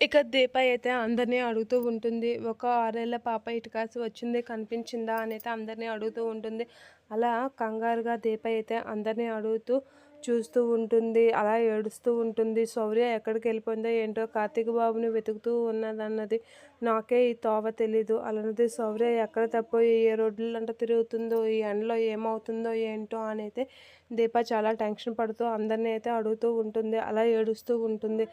ఇక దీప అయితే అందరినీ అడుగుతూ ఉంటుంది ఒక ఆరేళ్ళ పాప ఇటు కాసి వచ్చింది కనిపించిందా? అని అయితే అందరినీ అడుగుతూ ఉంటుంది. అలా కంగారుగా దీప అయితే అందరినీ అడుగుతూ చూస్తూ ఉంటుంది అలా ఏడుస్తూ ఉంటుంది. శౌర్య ఎక్కడికి వెళ్ళిపోయిందో ఏంటో కార్తీక్ బాబుని వెతుకుతూ ఉన్నదన్నది నాకే ఈ తోవ తెలీదు. అలాంటిది శౌర్య ఎక్కడ తప్పిపోయి ఏ రోడ్లంట తిరుగుతుందో ఈ ఎండలో ఏమవుతుందో ఏంటో అని అయితే దీప చాలా టెన్షన్ పడుతూ అందరినీ అయితే అడుగుతూ ఉంటుంది అలా ఏడుస్తూ ఉంటుంది.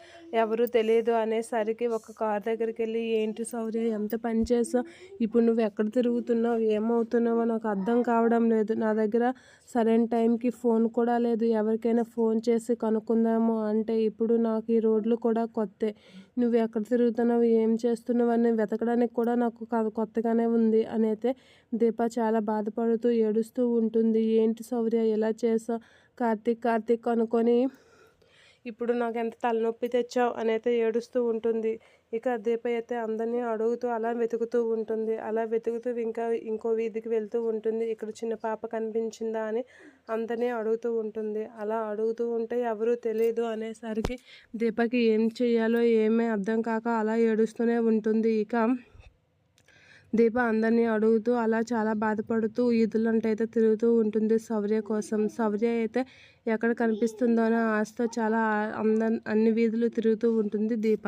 ఎవరు తెలియదు అనేసరికి ఒక కార్ దగ్గరికి వెళ్ళి ఏంటి శౌర్య ఎంత పని చేసావు ఇప్పుడు నువ్వు ఎక్కడ తిరుగుతున్నావు? ఏమవుతున్నావో నాకు అర్థం కావడం లేదు. నా దగ్గర సరైన టైంకి ఫోన్ కూడా లేదు. ఎవరికైనా ఫోన్ చేసి కనుక్కుందాము అంటే ఇప్పుడు నాకు ఈ రోడ్లు కూడా కొత్తే. నువ్వు ఎక్కడ తిరుగుతున్నావు? ఏం చేస్తున్నావు? అని వెతకడానికి కూడా నాకు కొత్తగానే ఉంది అని అయితే దీప చాలా బాధపడుతూ ఏడుస్తూ ఉంటుంది. ఏంటి సౌర్య? ఎలా చేసావు కార్తీక్ కార్తీక్ అనుకొని ఇప్పుడు నాకు ఎంత తలనొప్పి తెచ్చావు అని అయితే ఏడుస్తూ ఉంటుంది. ఇక దీప అయితే అందరినీ అడుగుతూ అలా వెతుకుతూ ఉంటుంది. అలా వెతుకుతూ ఇంకా ఇంకో వీధికి వెళ్తూ ఉంటుంది. ఇక్కడ చిన్న పాప కనిపించిందా అని అందరినీ అడుగుతూ ఉంటుంది. అలా అడుగుతూ ఉంటే ఎవరూ తెలియదు అనేసరికి దీపకి ఏం చేయాలో ఏమీ అర్థం కాక అలా ఏడుస్తూనే ఉంటుంది. ఇక దీప అందరినీ అడుగుతూ అలా చాలా బాధపడుతూ ఈదులంటే అయితే తిరుగుతూ ఉంటుంది శౌర్య కోసం. శౌర్య అయితే ఎక్కడ కనిపిస్తుందో అనే ఆశతో చాలా అంద అన్ని వీధులు తిరుగుతూ ఉంటుంది దీప.